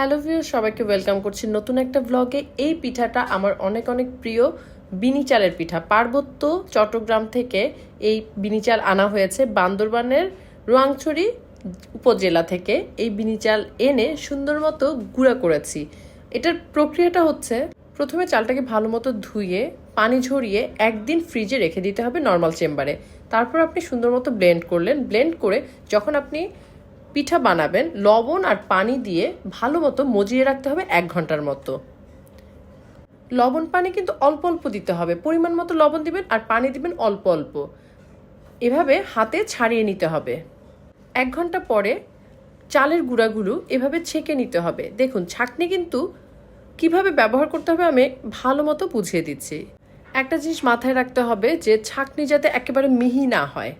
Hello view সবাইকে welcome করছি নতুন একটা ব্লগে এই পিঠাটা আমার অনেক অনেক প্রিয় বিনি চালের পিঠা। পার্বত্য চট্টগ্রাম থেকে এই বিনি চাল আনা হয়েছে বান্দরবানের রোয়াংছড়ি উপজেলা থেকে। এই বিনি চাল এনে সুন্দর মতো গুঁড়া করেছি। এটার প্রক্রিয়াটা হচ্ছে, প্রথমে চালটাকে ভালো মতো ধুয়ে, পানি ঝরিয়ে একদিন ফ্রিজে রেখে দিতে হবে নর্মাল চেম্বারে তারপর আপনি সুন্দর মতো ব্লেন্ড করলেন। ব্লেন্ড করে যখন আপনি পিঠা বানাবেন, লবণ আর পানি দিয়ে ভালো মতো মজিয়ে রাখতে হবে এক ঘণ্টার মতো। লবণ পানি কিন্তু অল্প অল্প দিতে হবে। পরিমাণ মতো লবণ দিবেন আর পানি দিবেন অল্প অল্প। এভাবে হাতে ছাড়িয়ে নিতে হবে। এক ঘণ্টা পরে চালের গুঁড়াগুলো এভাবে ছেঁকে নিতে হবে। দেখুন, ছাঁকনি কিন্তু কীভাবে ব্যবহার করতে হবে আমি ভালো মতো বুঝিয়ে দিচ্ছি। একটা জিনিস মাথায় রাখতে হবে যে, ছাঁকনি যাতে একেবারে মিহি না হয়।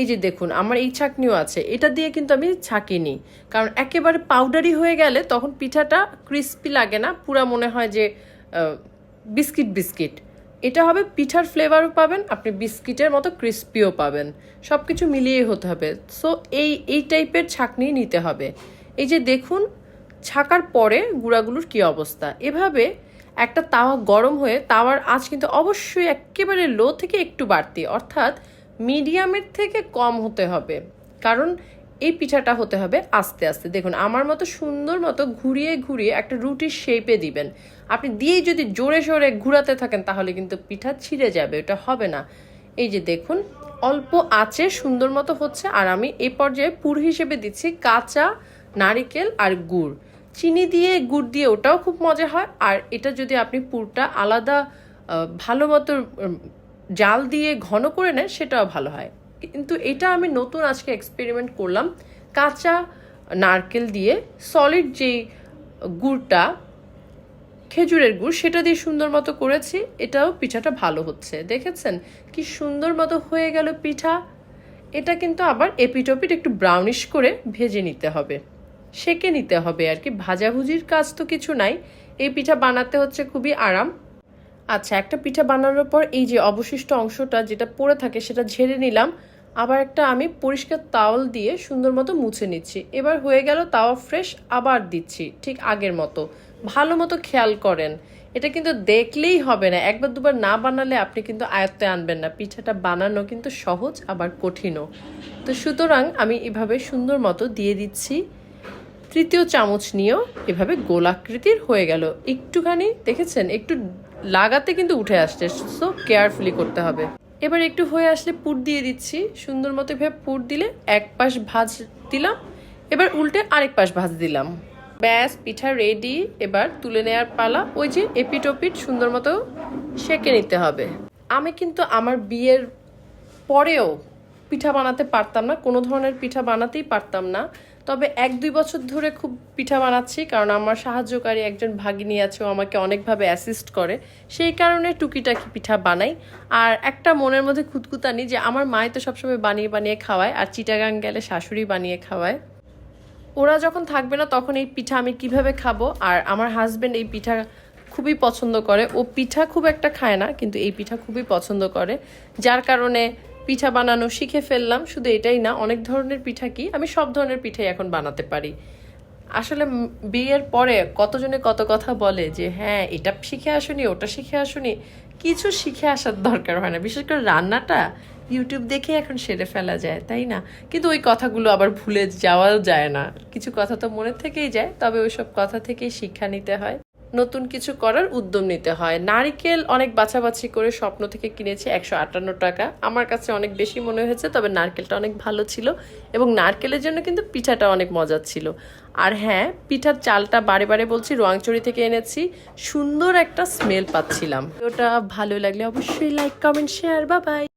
এই যে দেখুন, আমার এই ছাঁকনিও আছে। এটা দিয়ে কিন্তু আমি ছাঁকিনি। কারণ একেবারে পাউডারি হয়ে গেলে তখন পিঠাটা ক্রিস্পি লাগে না, পুরা মনে হয় যে বিস্কিট বিস্কিট। এটা হবে পিঠার ফ্লেভারও পাবেন, আপনি বিস্কিটের মতো ক্রিস্পিও পাবেন। সব কিছু মিলিয়ে হতে হবে। সো এই এই টাইপের ছাঁকনি নিতে হবে। এই যে দেখুন, ছাকার পরে গুঁড়াগুলোর কি অবস্থা? এভাবে একটা তাওয়া গরম হয়ে, তাওয়ার আঁচ কিন্তু অবশ্যই একেবারে লো থেকে একটু বাড়তি। অর্থাৎ মিডিয়ামের থেকে কম হতে হবে। কারণ এই পিঠাটা হতে হবে আস্তে আস্তে। দেখুন, আমার মতো সুন্দর মতো ঘুরিয়ে ঘুরিয়ে একটা রুটির শেপে দিবেন। আপনি দিয়েই যদি জোরে সোরে ঘুরাতে থাকেন, তাহলে কিন্তু পিঠা ছিঁড়ে যাবে, ওটা হবে না। এই যে দেখুন, অল্প আঁচে সুন্দর মতো হচ্ছে, আর আমি এই পর্যায়ে পুর হিসেবে দিচ্ছি কাঁচা নারিকেল আর গুড়। চিনি দিয়ে গুড় দিয়ে ওটাও খুব মজা হয়, আর এটা যদি আপনি পুরটা আলাদা ভালো মতো জাল দিয়ে ঘন করে নেন সেটাও ভালো হয়। কিন্তু এটা আমি নতুন আজকে এক্সপেরিমেন্ট করলাম। কাঁচা নারকেল দিয়ে সলিড যেই গুড়টা, খেজুরের গুড়, সেটা দিয়ে সুন্দর মতো করেছি। এটাও পিঠাটা ভালো হচ্ছে। দেখেছেন? কি সুন্দর মতো হয়ে গেল পিঠা। এটা কিন্তু আবার এপিটপিট একটু ব্রাউনিশ করে ভেজে নিতে হবে। সেকে নিতে হবে আর কি। ভাজাভুজির কাজ তো কিছু নাই। এই পিঠা বানাতে হচ্ছে খুবই আরাম। আচ্ছা একটা পিঠা বানানোর পর এই যে অবশিষ্ট অংশটা যেটা পড়ে থাকে সেটা ঝেড়ে নিলাম। আবার একটা আমি পরিষ্কার তাওয়াল দিয়ে সুন্দর মতো মুছে নিচ্ছি। এবার হয়ে গেল তাওয়া ফ্রেশ আবার দিচ্ছি, ঠিক আগের মতো। ভালো মতো খেয়াল করেন। এটা কিন্তু দেখলেই হবে না। একবার দুবার না বানালে আপনি কিন্তু আয়ত্তে আনবেন না। পিঠাটা বানানো কিন্তু সহজ, আবার কঠিনও। তো সুতরাং আমি এভাবে সুন্দর মতো দিয়ে দিচ্ছি। তৃতীয় চামচ নিয়েও এভাবে গোলাকৃতির হয়ে গেল। একটুখানি, দেখেছেন? একটু লাগাতে কিন্তু উঠে আসছে সো কেয়ারফুলি করতে হবে। এবার একটু হয়ে আসলে পুর দিয়ে দিচ্ছি। সুন্দর মতো এভাবে পুর দিলে এক পাশ ভাজ দিলাম, এবার উল্টে আরেক পাশ ভাজ দিলাম। ব্যাস, পিঠা রেডি এবার তুলে নেওয়ার পালা, ওই যে এপিটোপিট সুন্দর মতো সেঁকে নিতে হবে। আমি কিন্তু আমার বিয়ের পরেও পিঠা বানাতে পারতাম না, কোনো ধরনের পিঠা বানাতেই পারতাম না। তবে এক দুই বছর ধরে খুব পিঠা বানাচ্ছি, কারণ আমার সাহায্যকারী একজন ভাগিনী আছে, ও আমাকে অনেকভাবে অ্যাসিস্ট করে। সেই কারণে টুকিটাকি পিঠা বানাই। আর একটা মনের মধ্যে খুঁতখুতানি যে আমার মায় তো সবসময় বানিয়ে বানিয়ে খাওয়ায়, আর চিটাগাং গেলে শাশুড়ি বানিয়ে খাওয়ায়। ওরা যখন থাকবে না, তখন এই পিঠা আমি কীভাবে খাব? আর আমার হাজব্যান্ড এই পিঠা খুবই পছন্দ করে। ও পিঠা খুব একটা খায় না, কিন্তু এই পিঠা খুবই পছন্দ করে। যার কারণে পিঠা বানানো শিখে ফেললাম, শুধু এটাই না, অনেক ধরনের পিঠা কি, আমি সব ধরনের পিঠাই এখন বানাতে পারি। আসলে বিয়ের পরে কতজনে কত কথা বলে যে হ্যাঁ এটা শিখে আসুনি, ওটা শিখে আসুনি। কিছু শিখে আসার দরকার হয় না। বিশেষ করে রান্নাটা ইউটিউব দেখে এখন সেরে ফেলা যায়, তাই না? কিন্তু ওই কথাগুলো আবার ভুলে যাওয়াও যায় না। কিছু কথা তো মনে থেকেই যায়, তবে ওইসব কথা থেকেই শিক্ষা নিতে হয়। নতুন কিছু করার উদ্যম নিতে হয়। নারিকেল অনেক বাছাবাছি করে স্বপ্ন থেকে কিনেছি একশো আটান্ন টাকা। আমার কাছে অনেক বেশি মনে হয়েছে, তবে নারকেলটা অনেক ভালো ছিল এবং নারকেলের জন্য কিন্তু পিঠাটা অনেক মজার ছিল। আর হ্যাঁ পিঠার চালটা বারে বারে বলছি, রোয়াংচড়ি থেকে এনেছি, সুন্দর একটা স্মেল পাচ্ছিলাম। ওটা ভালো লাগলে অবশ্যই লাইক কমেন্ট শেয়ার বা বাই